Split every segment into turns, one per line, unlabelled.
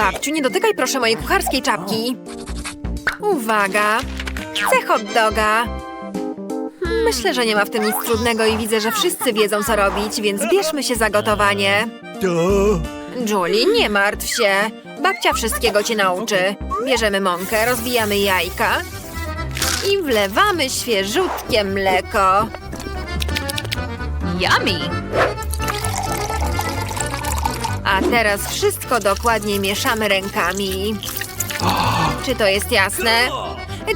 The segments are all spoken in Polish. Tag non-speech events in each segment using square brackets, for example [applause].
Babciu, nie dotykaj proszę mojej kucharskiej czapki. Uwaga! Chcę hot doga. Myślę, że nie ma w tym nic trudnego i widzę, że wszyscy wiedzą, co robić, więc bierzmy się za gotowanie. Julie, nie martw się. Babcia wszystkiego cię nauczy. Bierzemy mąkę, rozbijamy jajka i wlewamy świeżutkie mleko.
Yummy!
A teraz wszystko dokładnie mieszamy rękami. Czy to jest jasne?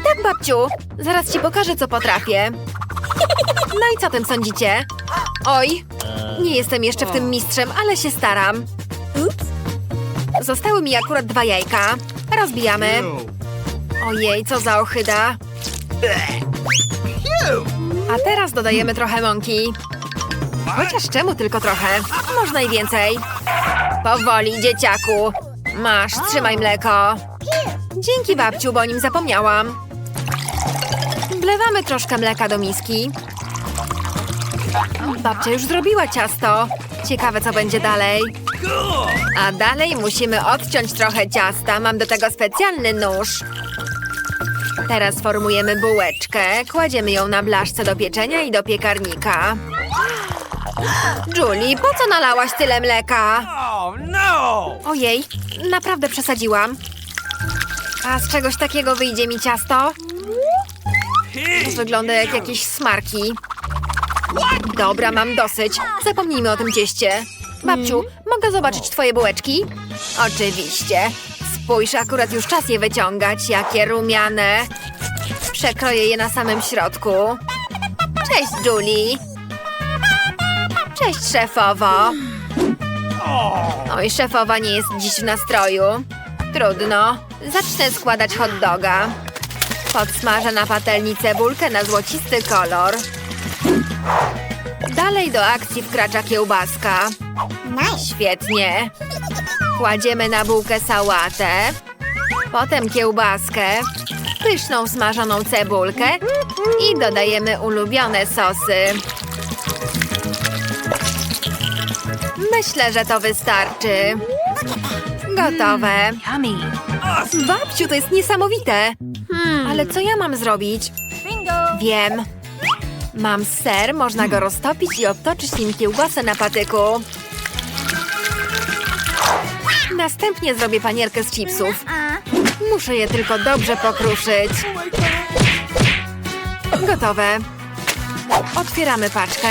Tak, babciu. Zaraz ci pokażę, co potrafię. No i co tym sądzicie? Oj, nie jestem jeszcze w tym mistrzem, ale się staram. Zostały mi akurat dwa jajka. Rozbijamy. Ojej, co za ochyda. A teraz dodajemy trochę mąki. Chociaż czemu tylko trochę? Można i więcej. Powoli, dzieciaku. Masz, trzymaj mleko. Dzięki, babciu, bo o nim zapomniałam. Wlewamy troszkę mleka do miski. Babcia już zrobiła ciasto. Ciekawe, co będzie dalej. A dalej musimy odciąć trochę ciasta. Mam do tego specjalny nóż. Teraz formujemy bułeczkę. Kładziemy ją na blaszce do pieczenia i do piekarnika. Julie, po co nalałaś tyle mleka?
Oh no!
Ojej, naprawdę przesadziłam. A z czegoś takiego wyjdzie mi ciasto? Wygląda jak jakieś smarki. Dobra, mam dosyć. Zapomnijmy o tym cieście. Babciu, mogę zobaczyć twoje bułeczki? Oczywiście. Spójrz, akurat już czas je wyciągać. Jakie rumiane. Przekroję je na samym środku. Cześć, Julie. Cześć, szefowo. Oj, szefowa nie jest dziś w nastroju. Trudno. Zacznę składać hot doga. Podsmażę na patelni cebulkę na złocisty kolor. Dalej do akcji wkracza kiełbaska. Świetnie. Kładziemy na bułkę sałatę. Potem kiełbaskę. Pyszną smażoną cebulkę. I dodajemy ulubione sosy. Myślę, że to wystarczy. Gotowe.
Yummy!
Babciu, to jest niesamowite. Ale co ja mam zrobić? Wiem. Mam ser, można go roztopić i obtoczyć nim kiełbasę na patyku. Następnie zrobię panierkę z chipsów. Muszę je tylko dobrze pokruszyć. Gotowe. Otwieramy paczkę.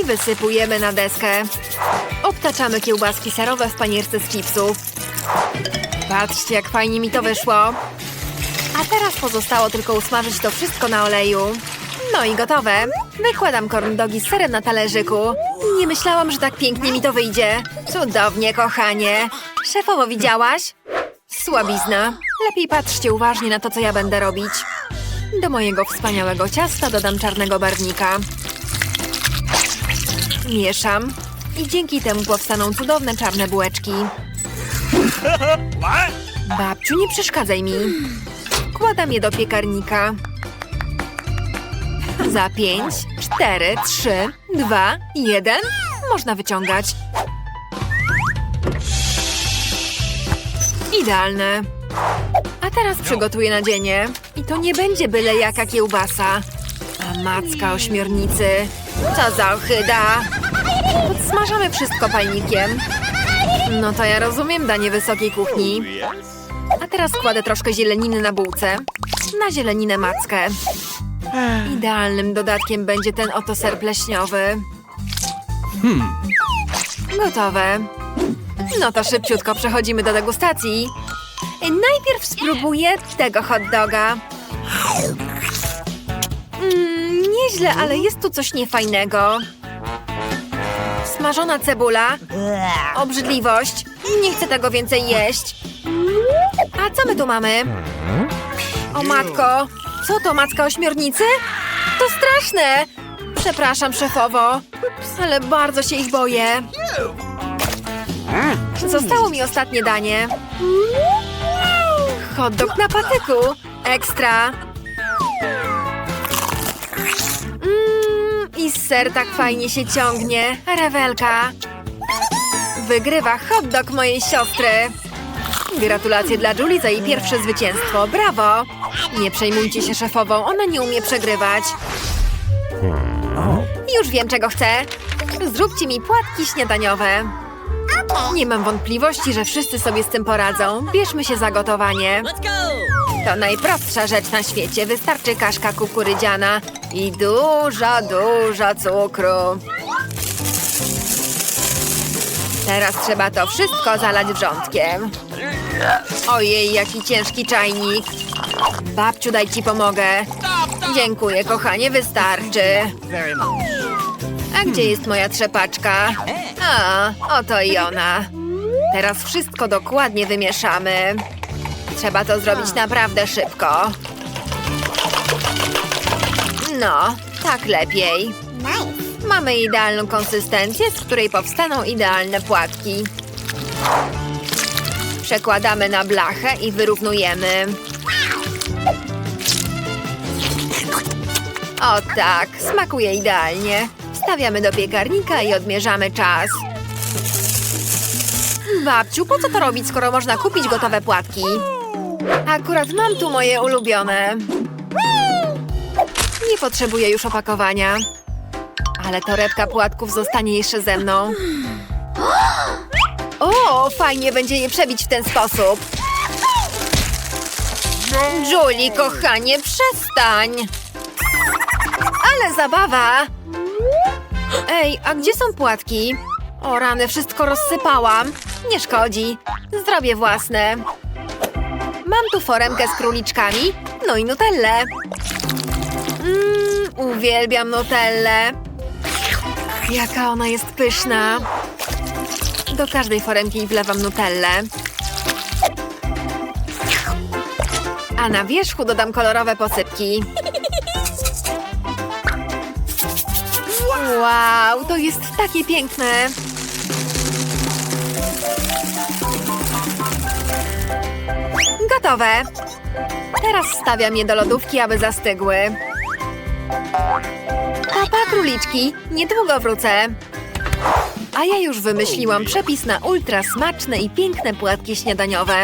I wysypujemy na deskę. Obtaczamy kiełbaski serowe w panierce z chipsów. Patrzcie, jak fajnie mi to wyszło. A teraz pozostało tylko usmażyć to wszystko na oleju. No i gotowe. Wykładam corn dogi z serem na talerzyku. Nie myślałam, że tak pięknie mi to wyjdzie. Cudownie, kochanie. Szefowo, widziałaś? Słabizna. Lepiej patrzcie uważnie na to, co ja będę robić. Do mojego wspaniałego ciasta dodam czarnego barwnika. Mieszam. I dzięki temu powstaną cudowne czarne bułeczki. Babciu, nie przeszkadzaj mi. Kładam je do piekarnika. Za pięć, cztery, trzy, dwa, jeden. Można wyciągać. Idealne. A teraz przygotuję nadzienie. I to nie będzie byle jaka kiełbasa. A macka ośmiornicy. Co za ochyda. Podsmażamy wszystko palnikiem. No to ja rozumiem danie wysokiej kuchni. A teraz kładę troszkę zieleniny na bułce. Na zieleninę mackę. Idealnym dodatkiem będzie ten oto ser pleśniowy. Gotowe. No to szybciutko przechodzimy do degustacji. Najpierw spróbuję tego hot doga. Nieźle, ale jest tu coś niefajnego. Smażona cebula. Obrzydliwość. Nie chcę tego więcej jeść. A co my tu mamy? O matko, co to macka ośmiornicy? To straszne! Przepraszam, szefowo, ale bardzo się ich boję. Zostało mi ostatnie danie. Hot dog na patyku. Ekstra. Ser tak fajnie się ciągnie. Rewelka. Wygrywa hot dog mojej siostry. Gratulacje dla Julie za jej pierwsze zwycięstwo. Brawo! Nie przejmujcie się szefową, ona nie umie przegrywać. Już wiem, czego chcę. Zróbcie mi płatki śniadaniowe. Nie mam wątpliwości, że wszyscy sobie z tym poradzą. Bierzmy się za gotowanie. To najprostsza rzecz na świecie. Wystarczy kaszka kukurydziana i dużo, dużo cukru. Teraz trzeba to wszystko zalać wrzątkiem. Ojej, jaki ciężki czajnik. Babciu, daj ci pomogę. Dziękuję, kochanie, wystarczy. A gdzie jest moja trzepaczka? A, oto i ona. Teraz wszystko dokładnie wymieszamy. Trzeba to zrobić naprawdę szybko. No, tak lepiej. Mamy idealną konsystencję, z której powstaną idealne płatki. Przekładamy na blachę i wyrównujemy. O tak, smakuje idealnie. Wstawiamy do piekarnika i odmierzamy czas. Babciu, po co to robić, skoro można kupić gotowe płatki? Akurat mam tu moje ulubione. Nie potrzebuję już opakowania. Ale torebka płatków zostanie jeszcze ze mną. O, fajnie będzie je przebić w ten sposób. Julie, kochanie, przestań. Ale zabawa! Ej, a gdzie są płatki? O rany, wszystko rozsypałam. Nie szkodzi. Zrobię własne. Mam tu foremkę z króliczkami, no i nutellę. Mmm, uwielbiam nutellę. Jaka ona jest pyszna. Do każdej foremki wlewam nutellę. A na wierzchu dodam kolorowe posypki. Wow, to jest takie piękne. Gotowe. Teraz wstawiam je do lodówki, aby zastygły. Papa, króliczki, niedługo wrócę. A ja już wymyśliłam przepis na ultra smaczne i piękne płatki śniadaniowe.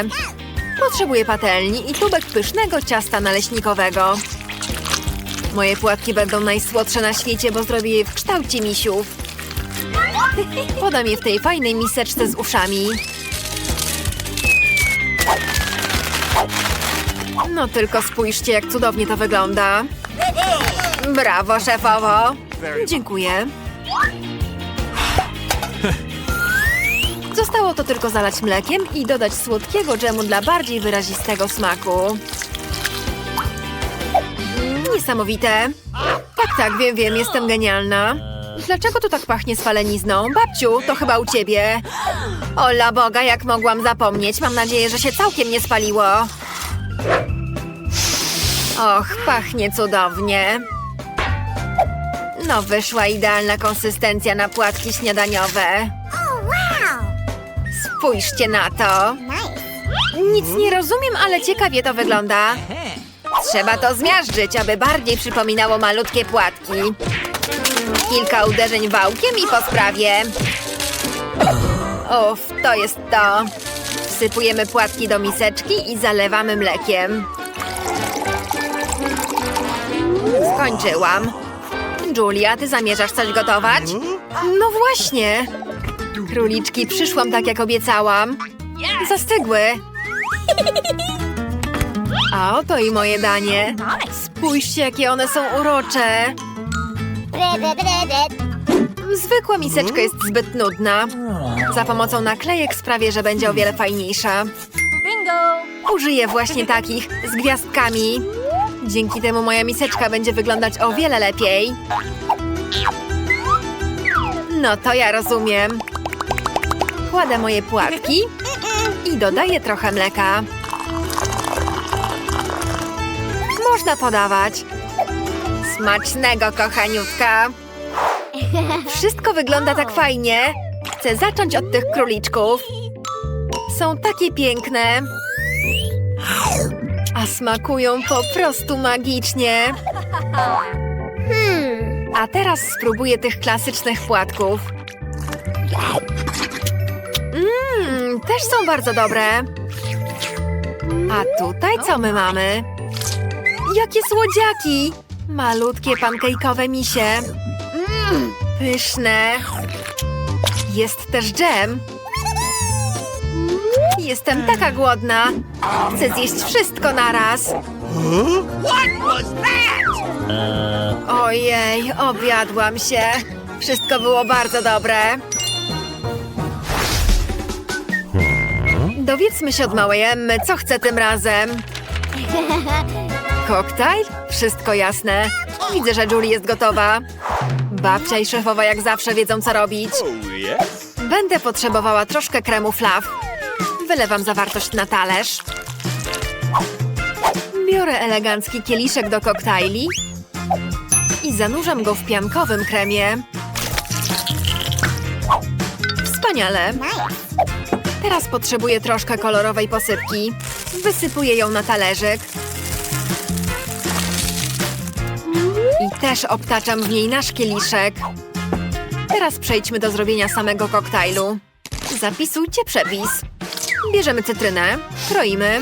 Potrzebuję patelni i tubek pysznego ciasta naleśnikowego. Moje płatki będą najsłodsze na świecie, bo zrobię je w kształcie misiów. Podam je w tej fajnej miseczce z uszami. No tylko spójrzcie, jak cudownie to wygląda. Brawo, szefowo. Dziękuję. Zostało to tylko zalać mlekiem i dodać słodkiego dżemu dla bardziej wyrazistego smaku. Niesamowite. Tak, tak, wiem, wiem, jestem genialna. Dlaczego tu tak pachnie spalenizną? Babciu, to chyba u ciebie. Ola Boga, jak mogłam zapomnieć. Mam nadzieję, że się całkiem nie spaliło. Och, pachnie cudownie. No, wyszła idealna konsystencja na płatki śniadaniowe. Spójrzcie na to. Nic nie rozumiem, ale ciekawie to wygląda. Trzeba to zmiażdżyć, aby bardziej przypominało malutkie płatki. Kilka uderzeń wałkiem i po sprawie. Uff, to jest to. Wsypujemy płatki do miseczki i zalewamy mlekiem. Skończyłam. Julia, ty zamierzasz coś gotować? No właśnie. Króliczki, przyszłam tak jak obiecałam. Zastygły. A oto i moje danie. Spójrzcie, jakie one są urocze. Zwykła miseczka jest zbyt nudna. Za pomocą naklejek sprawię, że będzie o wiele fajniejsza.
Bingo!
Użyję właśnie takich, z gwiazdkami. Dzięki temu moja miseczka będzie wyglądać o wiele lepiej. No to ja rozumiem. Kładę moje płatki i dodaję trochę mleka. Można podawać. Smacznego, kochaniutka. Wszystko wygląda tak fajnie. Chcę zacząć od tych króliczków. Są takie piękne. A smakują po prostu magicznie. A teraz spróbuję tych klasycznych płatków. też są bardzo dobre. A tutaj co my mamy? Jakie słodziaki! Malutkie pankejkowe misie. Mmm, pyszne. Jest też dżem. Jestem taka głodna. Chcę zjeść wszystko naraz. Ojej, obiadłam się. Wszystko było bardzo dobre. Dowiedzmy się od małej Emmy, co chce tym razem. [laughs] Koktajl? Wszystko jasne. Widzę, że Julie jest gotowa. Babcia i szefowa jak zawsze wiedzą, co robić. Będę potrzebowała troszkę kremu flaw. Wylewam zawartość na talerz. Biorę elegancki kieliszek do koktajli i zanurzam go w piankowym kremie. Wspaniale. Teraz potrzebuję troszkę kolorowej posypki. Wysypuję ją na talerzyk. Też obtaczam w niej nasz kieliszek. Teraz przejdźmy do zrobienia samego koktajlu. Zapisujcie przepis. Bierzemy cytrynę, kroimy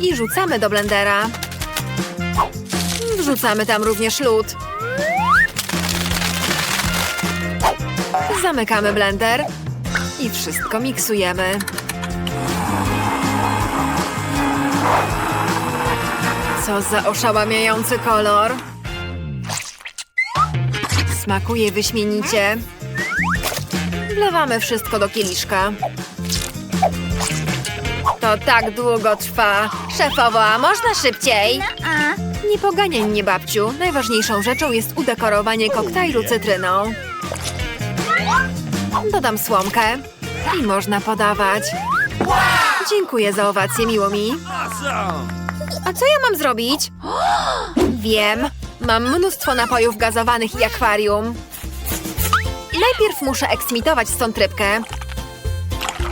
i rzucamy do blendera. Wrzucamy tam również lód. Zamykamy blender i wszystko miksujemy. Co za oszałamiający kolor. Smakuje wyśmienicie. Wlewamy wszystko do kieliszka. To tak długo trwa. Szefowo, a można szybciej? Nie poganiaj mnie, babciu. Najważniejszą rzeczą jest udekorowanie koktajlu cytryną. Dodam słomkę i można podawać. Dziękuję za owację, miło mi. A co ja mam zrobić? Wiem. Mam mnóstwo napojów gazowanych i akwarium. Najpierw muszę eksmitować stąd rybkę.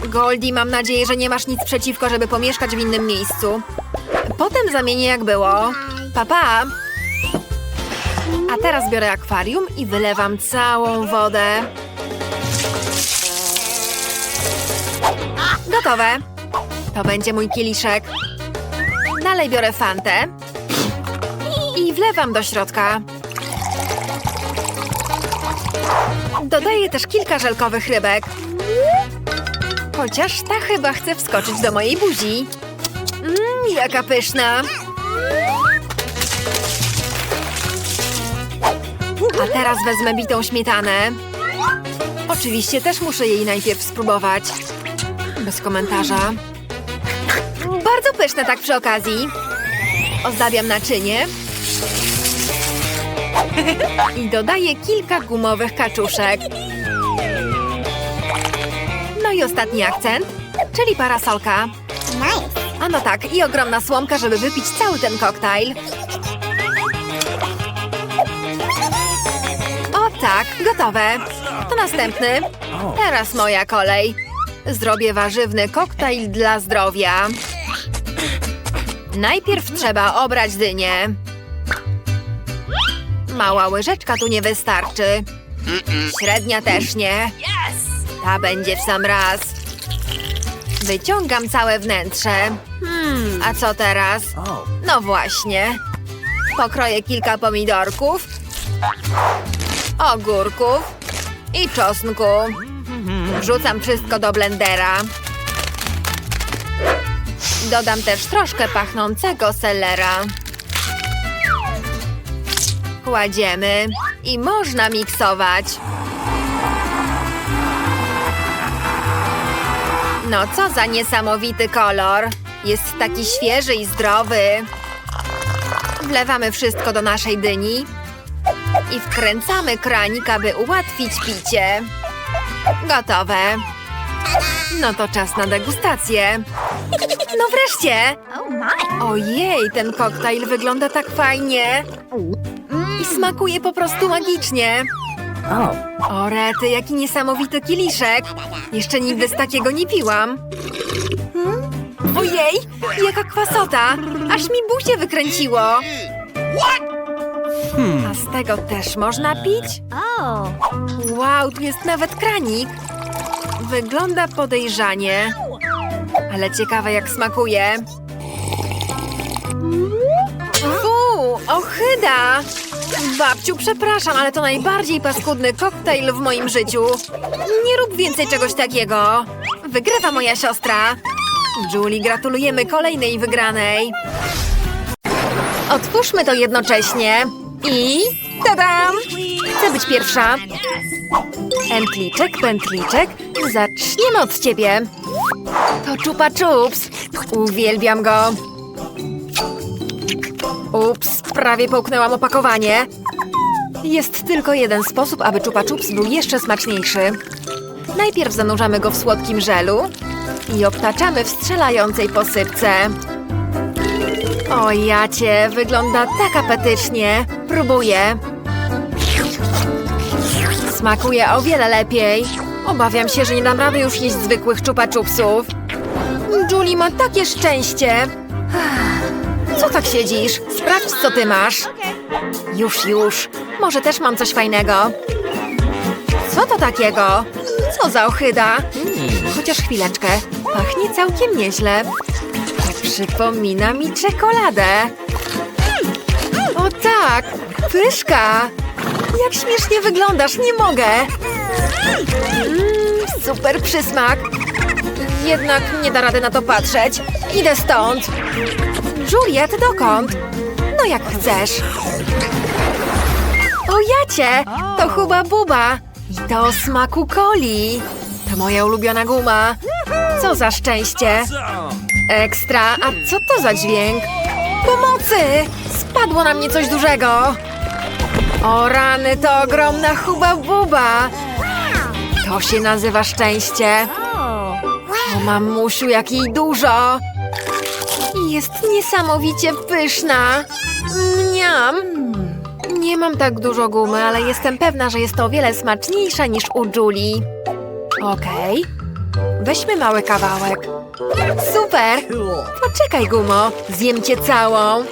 Goldie, mam nadzieję, że nie masz nic przeciwko, żeby pomieszkać w innym miejscu. Potem zamienię jak było. Papa. Pa. A teraz biorę akwarium i wylewam całą wodę. Gotowe. To będzie mój kieliszek. Dalej biorę fantę. I wlewam do środka. Dodaję też kilka żelkowych rybek. Chociaż ta chyba chce wskoczyć do mojej buzi. Mmm, jaka pyszna. A teraz wezmę bitą śmietanę. Oczywiście też muszę jej najpierw spróbować. Bez komentarza. Bardzo pyszne tak przy okazji. Ozdabiam naczynie. I dodaję kilka gumowych kaczuszek. No i ostatni akcent, czyli parasolka. A no tak, i ogromna słomka, żeby wypić cały ten koktajl. O tak, gotowe. To następny. Teraz moja kolej. Zrobię warzywny koktajl dla zdrowia. Najpierw trzeba obrać dynię. Mała łyżeczka tu nie wystarczy. Średnia też nie. Ta będzie w sam raz. Wyciągam całe wnętrze. Hmm, a co teraz? No właśnie. Pokroję kilka pomidorków, ogórków i czosnku. Wrzucam wszystko do blendera. Dodam też troszkę pachnącego selera. Kładziemy i można miksować. No co za niesamowity kolor. Jest taki świeży i zdrowy. Wlewamy wszystko do naszej dyni i wkręcamy kranik, aby ułatwić picie. Gotowe. No to czas na degustację. No wreszcie! Ojej, ten koktajl wygląda tak fajnie. I smakuje po prostu magicznie. O rety, jaki niesamowity kieliszek. Jeszcze nigdy z takiego nie piłam. Ojej, jaka kwasota. Aż mi buzię wykręciło. A z tego też można pić?
Oh.
Wow, tu jest nawet kranik. Wygląda podejrzanie. Ale ciekawe jak smakuje. Fuu, ochyda! Babciu, przepraszam, ale to najbardziej paskudny koktajl w moim życiu. Nie rób więcej czegoś takiego. Wygrywa moja siostra. Julie, gratulujemy kolejnej wygranej. Otwórzmy to jednocześnie. I... Tadam! Chcę być pierwsza. Pętliczek, pętliczek. Zaczniemy od ciebie. To Chupa Chups. Uwielbiam go. Ups, prawie połknęłam opakowanie. Jest tylko jeden sposób, aby Chupa Chups był jeszcze smaczniejszy. Najpierw zanurzamy go w słodkim żelu i obtaczamy w strzelającej posypce. O jacie, wygląda tak apetycznie. Próbuję. Smakuje o wiele lepiej. Obawiam się, że nie dam rady już jeść zwykłych Chupa Chupsów. Julie ma takie szczęście. Co tak siedzisz? Sprawdź, co ty masz. Już, już. Może też mam coś fajnego. Co to takiego? Co za ochyda? Chociaż chwileczkę. Pachnie całkiem nieźle. Przypomina mi czekoladę. O tak! Pyszka! Jak śmiesznie wyglądasz, nie mogę! Mm, super przysmak! Jednak nie da rady na to patrzeć. Idę stąd! Juliet, dokąd? No jak chcesz. O jacie! To Huba Buba! I to smaku coli! To moja ulubiona guma. Co za szczęście! Ekstra, a co to za dźwięk? Pomocy! Spadło na mnie coś dużego! O rany, to ogromna Huba Buba! To się nazywa szczęście. O mamusiu, jak jej dużo! Jest niesamowicie pyszna. Mniam. Nie mam tak dużo gumy, ale jestem pewna, że jest to o wiele smaczniejsza niż u Julii. Okej. Weźmy mały kawałek. Super! Poczekaj, gumo. Zjem cię całą.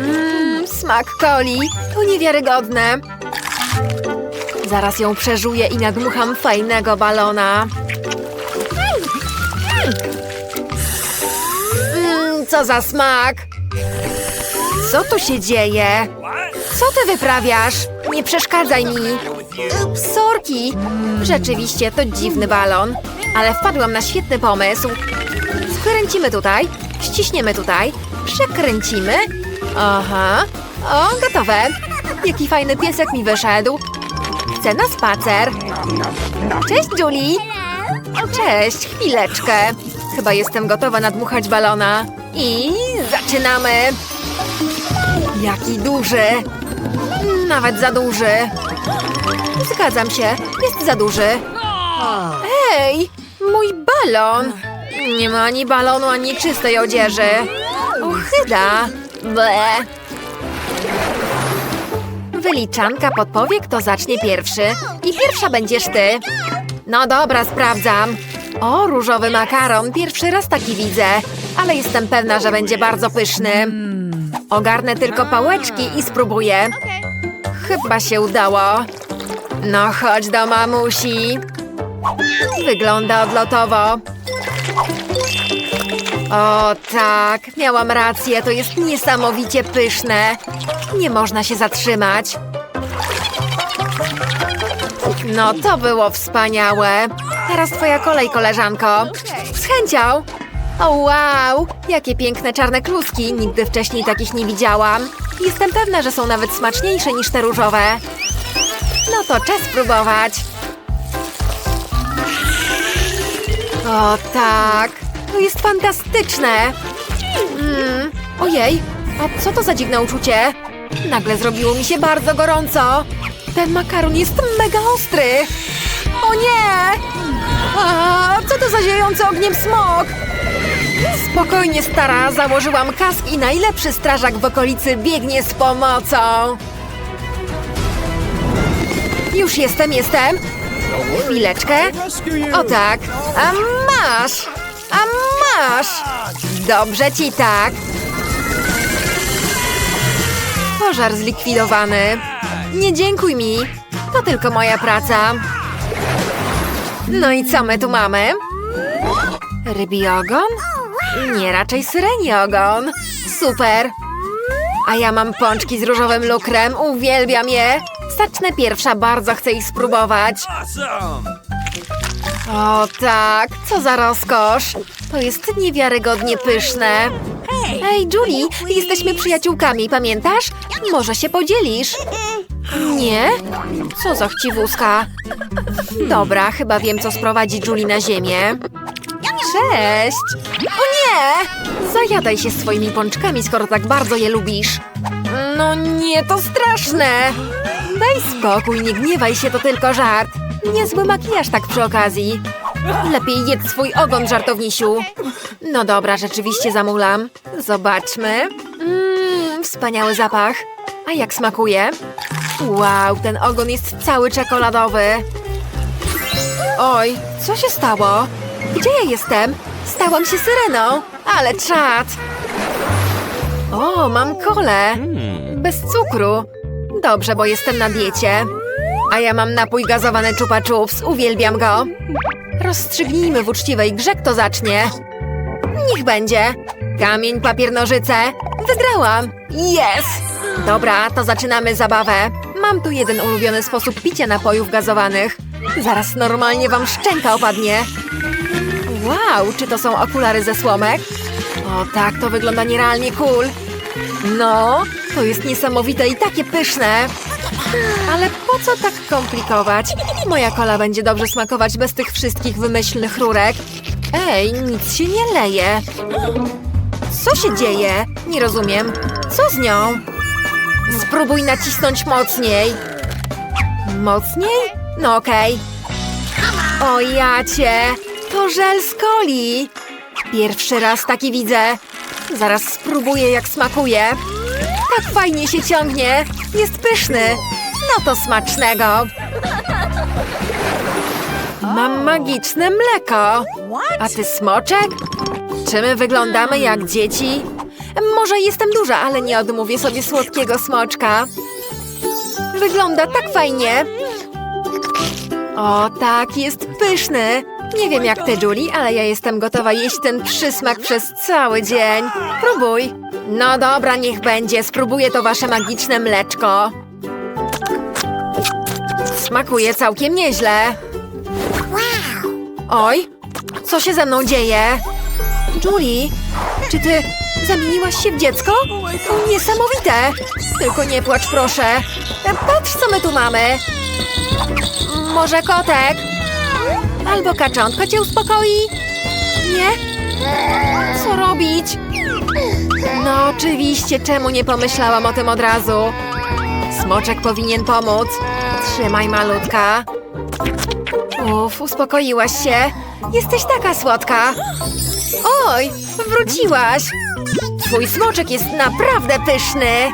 Mmm, smak coli. To niewiarygodne. Zaraz ją przeżuję i nadmucham fajnego balona. Mmm, co za smak! Co tu się dzieje? Co ty wyprawiasz? Nie przeszkadzaj mi! Ups, sorki! Rzeczywiście, to dziwny balon. Ale wpadłam na świetny pomysł. Skręcimy tutaj, ściśniemy tutaj, przekręcimy. Aha. O, gotowe. Jaki fajny piesek mi wyszedł. Chcę na spacer. Cześć, Julie. Cześć, chwileczkę. Chyba jestem gotowa nadmuchać balona. I zaczynamy. Jaki duży. Nawet za duży. Zgadzam się, jest za duży. Hej, mój balon. Nie ma ani balonu, ani czystej odzieży. Ochyda. Ble. Wyliczanka podpowie, kto zacznie pierwszy. I pierwsza będziesz ty. No dobra, sprawdzam. O, różowy makaron. Pierwszy raz taki widzę. Ale jestem pewna, że będzie bardzo pyszny. Ogarnę tylko pałeczki i spróbuję. Chyba się udało. No chodź do mamusi. Wygląda odlotowo. O tak, miałam rację, to jest niesamowicie pyszne. Nie można się zatrzymać. No to było wspaniałe. Teraz twoja kolej, koleżanko. Z chęcią. O wow, jakie piękne czarne kluski. Nigdy wcześniej takich nie widziałam. Jestem pewna, że są nawet smaczniejsze niż te różowe. No to czas spróbować. O tak, to jest fantastyczne. Mm, ojej, a co to za dziwne uczucie? Nagle zrobiło mi się bardzo gorąco. Ten makaron jest mega ostry. O nie! A, co to za ziejący ogniem smok? Spokojnie, stara, założyłam kask i najlepszy strażak w okolicy biegnie z pomocą. Już jestem, jestem. Chwileczkę. O tak. A masz! A masz! Dobrze ci tak. Pożar zlikwidowany. Nie dziękuj mi. To tylko moja praca. No i co my tu mamy? Rybi ogon? Nie, raczej syreni ogon. Super. A ja mam pączki z różowym lukrem. Uwielbiam je. Zacznę pierwsza, bardzo chcę ich spróbować. O tak, co za rozkosz. To jest niewiarygodnie pyszne. Ej, Julie, jesteśmy przyjaciółkami, pamiętasz? Może się podzielisz? Nie? Co za chciwuska. Dobra, chyba wiem, co sprowadzi Julie na ziemię. Cześć! O nie! Zajadaj się swoimi pączkami, skoro tak bardzo je lubisz. No nie, to straszne! Daj spokój, nie gniewaj się, to tylko żart. Niezły makijaż tak przy okazji. Lepiej jedz swój ogon, żartownisiu. No dobra, rzeczywiście zamulam. Zobaczmy. Mmm, wspaniały zapach. A jak smakuje? Wow, ten ogon jest cały czekoladowy. Oj, co się stało? Gdzie ja jestem? Stałam się syreną, ale czad. O, mam kolę. Bez cukru. Dobrze, bo jestem na diecie. A ja mam napój gazowany Chupa Chups. Uwielbiam go. Rozstrzygnijmy w uczciwej grze, kto zacznie. Niech będzie. Kamień, papier, nożyce. Wygrałam. Yes! Dobra, to zaczynamy zabawę. Mam tu jeden ulubiony sposób picia napojów gazowanych. Zaraz normalnie wam szczęka opadnie. Wow, czy to są okulary ze słomek? O tak, to wygląda nierealnie cool. No, to jest niesamowite i takie pyszne. Ale po co tak komplikować? Moja kola będzie dobrze smakować bez tych wszystkich wymyślnych rurek. Ej, nic się nie leje. Co się dzieje? Nie rozumiem. Co z nią? Spróbuj nacisnąć mocniej. Mocniej? No okej. O jacie, to żel z coli. Pierwszy raz taki widzę. Zaraz spróbuję jak smakuje. Tak fajnie się ciągnie. Jest pyszny. No to smacznego. Mam magiczne mleko. A ty smoczek? Czy my wyglądamy jak dzieci? Może jestem duża, ale nie odmówię sobie słodkiego smoczka. Wygląda tak fajnie. O, tak, jest pyszny. Nie wiem jak ty, Julie, ale ja jestem gotowa jeść ten przysmak przez cały dzień. Próbuj. No dobra, niech będzie. Spróbuję to wasze magiczne mleczko. Smakuje całkiem nieźle. Oj, co się ze mną dzieje? Julie, czy ty zamieniłaś się w dziecko? Niesamowite. Tylko nie płacz, proszę. Patrz, co my tu mamy. Może kotek? Albo kaczątko cię uspokoi? Nie? Co robić? No oczywiście, czemu nie pomyślałam o tym od razu? Smoczek powinien pomóc. Trzymaj, malutka. Uf, uspokoiłaś się. Jesteś taka słodka. Oj, wróciłaś. Twój smoczek jest naprawdę pyszny.